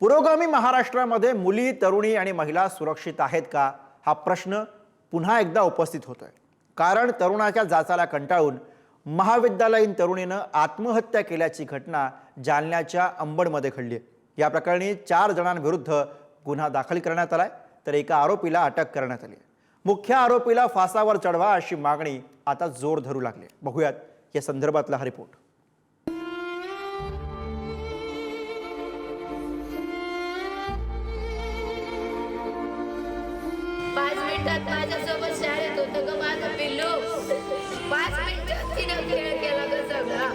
पुरोगामी महाराष्ट्रामध्ये मुली तरुणी आणि महिला सुरक्षित आहेत का? हा प्रश्न पुन्हा एकदा उपस्थित होतोय. कारण तरुणाच्या जाचाला कंटाळून महाविद्यालयीन तरुणीनं आत्महत्या केल्याची घटना जालन्याच्या अंबडमध्ये घडली आहे. या प्रकरणी चार जणांविरुद्ध गुन्हा दाखल करण्यात आलाय. तर एका आरोपीला अटक करण्यात आली मुख्य आरोपीला फासावर चढवा अशी मागणी आता जोर धरू लागली बघूयात या संदर्भातला हा रिपोर्ट. मिनिटात माझ्यासोबत शाळेत होतं ग माझं पिल्लू. पाच मिनिटात तिनं खेळ केला ग सगळा.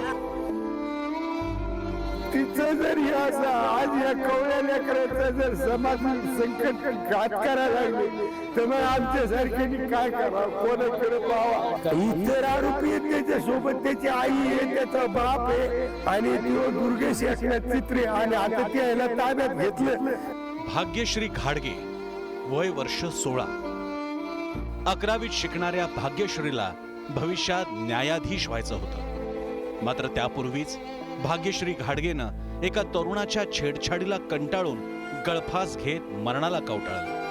तिचं जर हे असं आज या कवळ्या लेकराचं जर समाज संकट घात करायला लागले तर मग आमच्या सारख्यांनी काय करावं? कोणाकडे पाहावा? इतर आरोपी आहेत त्याच्या सोबत त्याची आई आहे त्याचा बाप आहे आणि तो दुर्गेश एकनाथ चित्रे. आणि आता त्याला ताब्यात घेतलं. भाग्यश्री घाडगे वय वर्ष सोळा. अकरावीत शिकणाऱ्या भाग्यश्रीला भविष्यात न्यायाधीश व्हायचं होतं. मात्र त्यापूर्वीच भाग्यश्री घाडगेनं एका तरुणाच्या छेडछाडीला कंटाळून गळफास घेत मरणाला कवटाळलं.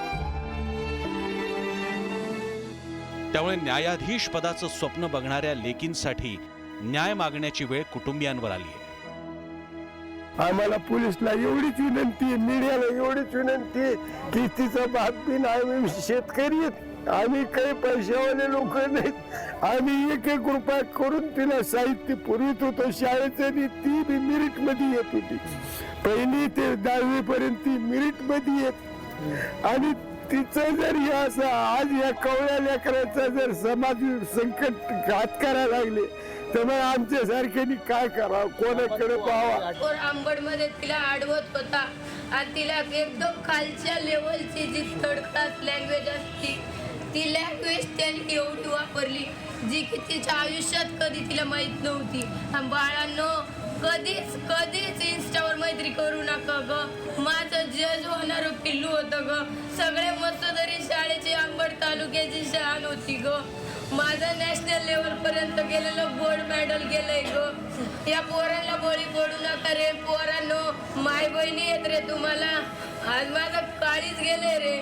त्यामुळे न्यायाधीश पदाचं स्वप्न बघणाऱ्या लेकींसाठी न्याय मागण्याची वेळ कुटुंबियांवर आली आहे. आम्हाला पोलिसला एवढीच विनंती मीडियाला एवढीच विनंती की तिचा बाप बिन आम्ही शेतकरी आहेत. आम्ही काही पैशावाले लोक नाहीत. आम्ही एक एक रुपया करून तिला साहित्य पुरवित होतो. शाळेचं आणि ती बी मेरिटमध्ये येत होती. पहिली ते दहावी पर्यंत ती मेरिटमध्ये येत. आणि तिचं जर हे असं आज या कवळ्या लेकराचा जर समाज संकट घात करायला लागले तर मग आमच्या काय करावं? कोणाकडे पाहावा? पोर आंबडमध्ये तिला आडवत होता. आणि तिला एकदम खालच्या लेवलची जी थर्ड क्लास लँग्वेज असती ती लँग्वेज त्यांनी एवढी वापरली जी की तिच्या आयुष्यात कधी तिला माहीत नव्हती. बाळांनो कधीच कधीच इन्स्टावर मैत्री करू नका ग. माझं जज होणारं हो पिल्लू होतं ग. सगळे मस्तदरी शाळेची अंबड तालुक्याची शाळा होती ग. माझं नॅशनल लेवल पर्यंत गेलेलं गोल्ड मेडल गेलंय ग. या पोरांना बळी पडू नका रे पोरांनो. माय बहिणी येत रे तुम्हाला. आज माझं काळीच गेले रे.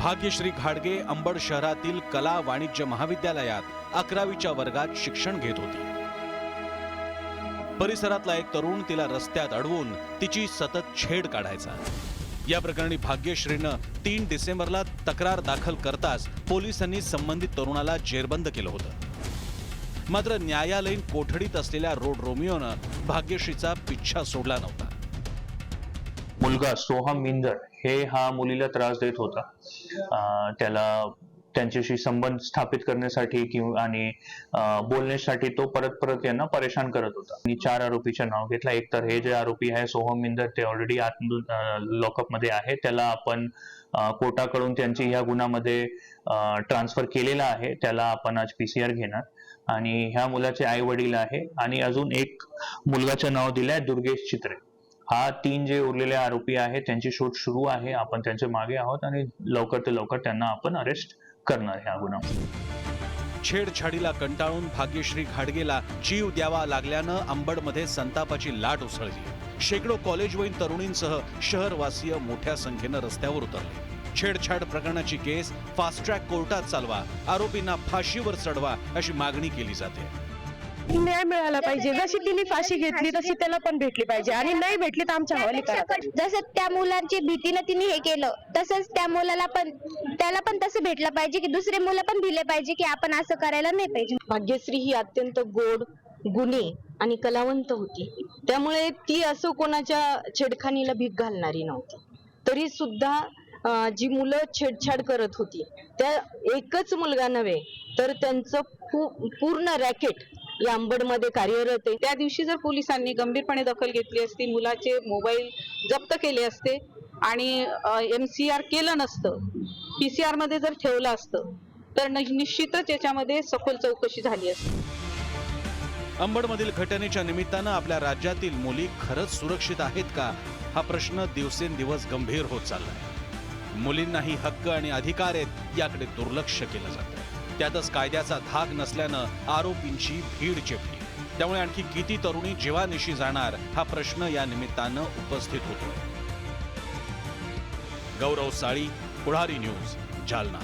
भाग्यश्री घाडगे अंबड शहरातील कला वाणिज्य महाविद्यालयात अकरावीच्या वर्गात शिक्षण घेत होती. परिसरातला एक तरुण तिला रस्त्यात अडवून तिची सतत छेड काढायचा. या प्रकरणी भाग्यश्रीनं तीन डिसेंबरला तक्रार दाखल करताच पोलिसांनी संबंधित तरुणाला जेरबंद केलं होतं. मात्र न्यायालयीन कोठडीत असलेल्या रोड रोमिओनं भाग्यश्रीचा पिच्छा सोडला नव्हता. मुलगा सोहम मिंजर हे हा मुलीला त्रास देत होता. त्याला त्यांच्याशी संबंध स्थापित करण्यासाठी किंवा आणि बोलण्यासाठी तो परत परत यांना परेशान करत होता. आणि चार आरोपीचे नाव घेतला. एक तर हे जे आरोपी आहे सोहम मिंदर ते ऑलरेडी आत लॉकअपमध्ये आहे. त्याला आपण कोर्टाकडून त्यांची ह्या गुन्ह्यामध्ये ट्रान्सफर केलेला आहे. त्याला आपण आज पीसीआर घेणार. आणि ह्या मुलाचे आई वडील आहे. आणि अजून एक मुलगाचं नाव दिलंय दुर्गेश चित्रे. हा तीन जे उरलेले आरोपी आहेत त्यांची शोध सुरू आहे. आपण त्यांच्या मागे आहोत आणि लवकर ते लवकर त्यांना आपण अरेस्ट करणार या गुन्हा छेडछाडीला कंटाळून भाग्यश्री घाडगेला जीव द्यावा लागल्यानं अंबडमध्ये संतापाची लाट उसळली. शेकडो कॉलेजवयीन तरुणींसह शहरवासीय मोठ्या संख्येनं रस्त्यावर उतरले. छेडछाड प्रकरणाची केस फास्ट ट्रॅक कोर्टात चालवा. आरोपींना फाशीवर चढवा अशी मागणी केली जाते. न्याय मिळाला पाहिजे. जशी तिने फाशी घेतली तशी त्याला पण भेटली पाहिजे. आणि नाही भेटली तर आमच्या हवाली करा जसं त्या मुलांची भीतीनं तिने हे केलं तसंच त्या मुलाला पण त्याला पण तसं भेटलं पाहिजे की दुसरे मुलं पण भिले पाहिजे की आपण असं करायला नाही पाहिजे. भाग्यश्री ही अत्यंत गोड गुणी आणि कलावंत होती. त्यामुळे ती असं कोणाच्या छेडखानीला भीक घालणारी नव्हती. तरी सुद्धा जी मुलं छेडछाड करत होती त्या एकच मुलगा नव्हे तर त्यांचं पूर्ण रॅकेट या कार्यरत आहे. त्या दिवशी जर पोलिसांनी गंभीरपणे दखल घेतली असती मुलाचे मोबाईल जप्त केले असते आणि एम सी आर केलं नसतं पी सी आरमध्ये जर ठेवलं असतं तर निश्चितच याच्यामध्ये सखोल चौकशी झाली असती. अंबडमधील घटनेच्या निमित्तानं आपल्या राज्यातील मुली खरंच सुरक्षित आहेत का? हा प्रश्न दिवसेंदिवस गंभीर होत चाललाय. मुलींनाही हक्क आणि अधिकार आहेत याकडे दुर्लक्ष केलं जातं त्यातच कायद्याचा धाक नसल्यानं आरोपींची भीड चेपली. त्यामुळे आणखी किती तरुणी जीवानिशी जाणार हा प्रश्न या निमित्तानं उपस्थित होतो गौरव साळी पुढारी न्यूज जालना.